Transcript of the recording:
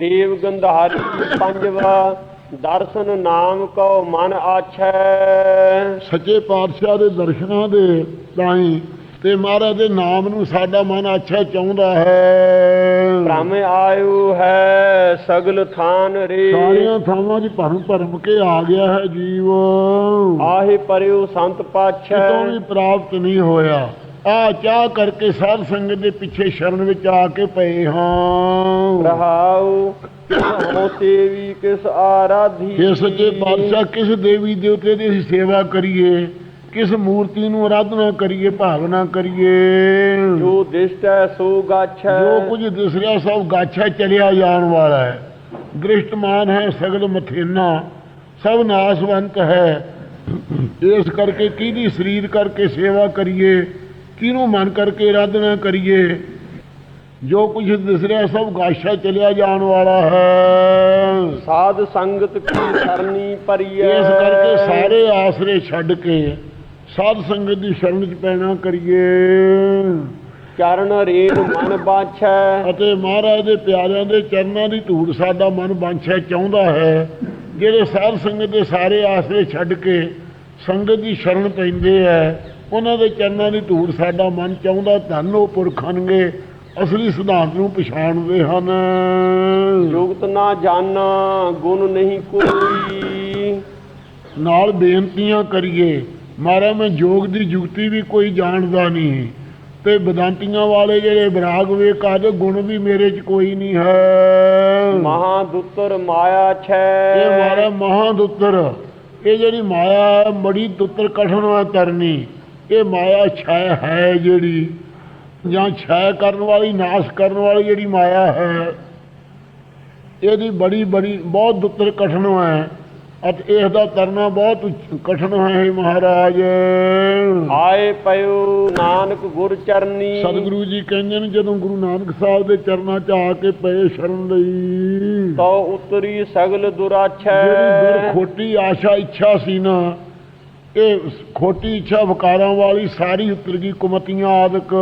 ਦੇਵ ਗੰਧਾਰੀ ਪੰਜਵਾ ਦਰਸ਼ਨ ਨਾਮ ਕਉ ਮਨ ਆਛੈ। ਸੱਚੇ ਪਾਤਸ਼ਾਹ ਦੇ ਦਰਸ਼ਨਾਂ ਦੇ ਤਾਈ ਤੇ ਮਹਾਰਾਜ ਦੇ ਨਾਮ ਨੂੰ ਸਾਡਾ ਮਨ ਅੱਛਾ ਚਾਹੁੰਦਾ ਹੈ। ਭ੍ਰਮ ਆਇਓ ਹੈ ਸਗਲ ਥਾਨ ਰੇ। ਸਾਰੀਆਂ ਥਾਵਾਂ 'ਚ ਭਰਮ ਭਰਮ ਕੇ ਆ ਗਿਆ ਹੈ ਜੀਵ। ਆਹੇ ਪਰਿਉ ਸੰਤ ਕਿਤੋਂ ਪਾਛੈ ਵੀ ਪ੍ਰਾਪਤ ਨਹੀਂ ਹੋਇਆ। ਆ ਚਾਹ ਕਰਕੇ ਸਾਧ ਸੰਗਤ ਦੇ ਪਿੱਛੇ ਸ਼ਰਨ ਵਿੱਚ ਆ ਕੇ ਪਏ ਹਾਂ। ਰਹਾਉ ਹੋ ਸੇਵੀ ਕਿਸ ਆਰਾਧੀ। ਇਹ ਸੱਚੇ ਪਾਤਸ਼ਾਹ ਕਿਸ ਦੇਵੀ ਦੇਵਤੇ ਦੀ ਅਸੀਂ ਸੇਵਾ ਕਰੀਏ ਕਿਸ ਮੂਰਤੀ ਨੂੰ ਆਰਾਧਨਾ ਕਰੀਏ ਭਾਵਨਾ ਕਰੀਏ। ਜੋ ਦਿਸ਼ਟੈ ਸੋ ਗਾਛੈ। ਜੋ ਕੁਝ ਦਿਸ ਰਿਹਾ ਸਭ ਗਾਛਾ ਚਲਿਆ ਜਾਣ ਵਾਲਾ ਹੈ। ਗ੍ਰਿਸ਼ਟਮਾਨ ਹੈ ਸਗਲ ਮਥੇਨਾ ਸਭ ਨਾਸਵੰਤ ਹੈ। ਇਸ ਕਰਕੇ ਕਿਹਦੀ ਸਰੀਰ ਕਰਕੇ ਸੇਵਾ ਕਰੀਏ ਕਿਹਨੂੰ ਮਨ ਕਰਕੇ ਆਰਾਧਨਾ ਕਰੀਏ? ਜੋ ਕੁਝ ਦਿਸ ਰਿਹਾ ਸਭ ਗਾਛਾ ਚਲਿਆ ਜਾਣ ਵਾਲਾ ਹੈ। ਸਾਧ ਸੰਗਤ ਕੀ ਸਰਨੀ ਪਰਿਐ ਇਸ ਕਰਕੇ ਸਾਰੇ ਆਸਰੇ ਛੱਡ ਕੇ ਸਾਧ ਸੰਗਤ ਦੀ ਸ਼ਰਨ ਚ ਪੈਣਾ ਕਰੀਏ। ਚਰਨ ਰੇਨ ਮਨ ਬਾਛੈ। ਅਤੇ ਮਹਾਰਾਜ ਦੇ ਪਿਆਰਿਆਂ ਦੇ ਚਰਨਾਂ ਦੀ ਧੂੜ ਸਾਡਾ ਮਨ ਬਾਂਛਾ ਚਾਹੁੰਦਾ ਹੈ। ਜਿਹੜੇ ਸਾਧ ਸੰਗਤ ਦੇ ਸਾਰੇ ਆਸਰੇ ਛੱਡ ਕੇ ਸੰਗਤ ਦੀ ਸ਼ਰਨ ਪੈਂਦੇ ਐ ਉਹਨਾਂ ਦੇ ਚਰਨਾਂ ਦੀ ਧੂੜ ਸਾਡਾ ਮਨ ਚਾਹੁੰਦਾ ਧੰਨ ਉਹ ਪੁਰਖ ਹਨਗੇ ਅਸਲੀ ਸਿਧਾਂਤ ਨੂੰ ਪਛਾਣਦੇ ਹਨ। ਜੁਗਤ ਨਾ ਜਾਣਾ ਗੁਣ ਨਹੀਂ ਕੋਈ। ਨਾਲ ਬੇਨਤੀਆਂ ਕਰੀਏ। ਮਹਾਰਾਜ ਮੈਂ ਜੋਗ ਦੀ ਜੁਗਤੀ ਵੀ ਕੋਈ ਜਾਣਦਾ ਨਹੀਂ। ਤੇ ਬਦਾਂਤੀਆਂ ਵਾਲੇ ਜਿਹੜੇ ਵਿਰਾਗ ਵੇਖ ਆਦੇ ਗੁਣ ਵੀ ਮੇਰੇ 'ਚ ਕੋਈ ਨਹੀਂ ਹੈ। ਮਹਾਦੁੱਤਰ ਮਾਇਆ ਇਹ ਛੈ ਮਾਰਾ ਮਹਾਦੁੱਤਰ। ਇਹ ਜਿਹੜੀ ਮਾਇਆ ਬੜੀ ਦੁੱਤਰ ਕਠਨ ਹੈ ਤਰਨੀ ਇਹ ਮਾਇਆ ਛੈ ਹੈ ਜਿਹੜੀ ਜਾਂ ਛੈ ਕਰਨ ਵਾਲੀ ਨਾਸ਼ ਕਰਨ ਵਾਲੀ ਜਿਹੜੀ ਮਾਇਆ ਹੈ ਇਹਦੀ ਬੜੀ ਬੜੀ ਬਹੁਤ ਦੁੱਤਰ ਕਠਨ ਹੈ ਅਤੇ ਇਸ ਦਾ ਤਰਨਾ ਬਹੁਤ ਕਠਨ ਹੈ ਮਹਾਰਾਜ। ਆਏ ਪਇਓ ਨਾਨਕ ਗੁਰ ਚਰਨੀ। ਸਤਿਗੁਰੂ ਜੀ ਕਹਿੰਦੇ ਨੇ ਜਦੋਂ ਗੁਰੂ ਨਾਨਕ ਸਾਹਿਬ ਦੇ ਚਰਨਾਂ 'ਚ ਆ ਕੇ ਪਏ ਸ਼ਰਨ ਲਈ ਤੋ ਉਤਰੀ ਸਗਲ ਦੁਰਾਛੈ। ਜਿਹੜੀ ਖੋਟੀ ਆਸ਼ਾ ਇੱਛਾ ਸੀ ਨਾ ਇਹ ਖੋਟੀ ਇੱਛਾ ਵਿਕਾਰਾਂ ਵਾਲੀ ਸਾਰੀ ਉਤਰ ਗਈ ਕੁਮਤੀਆਂ ਆਦਿਕ।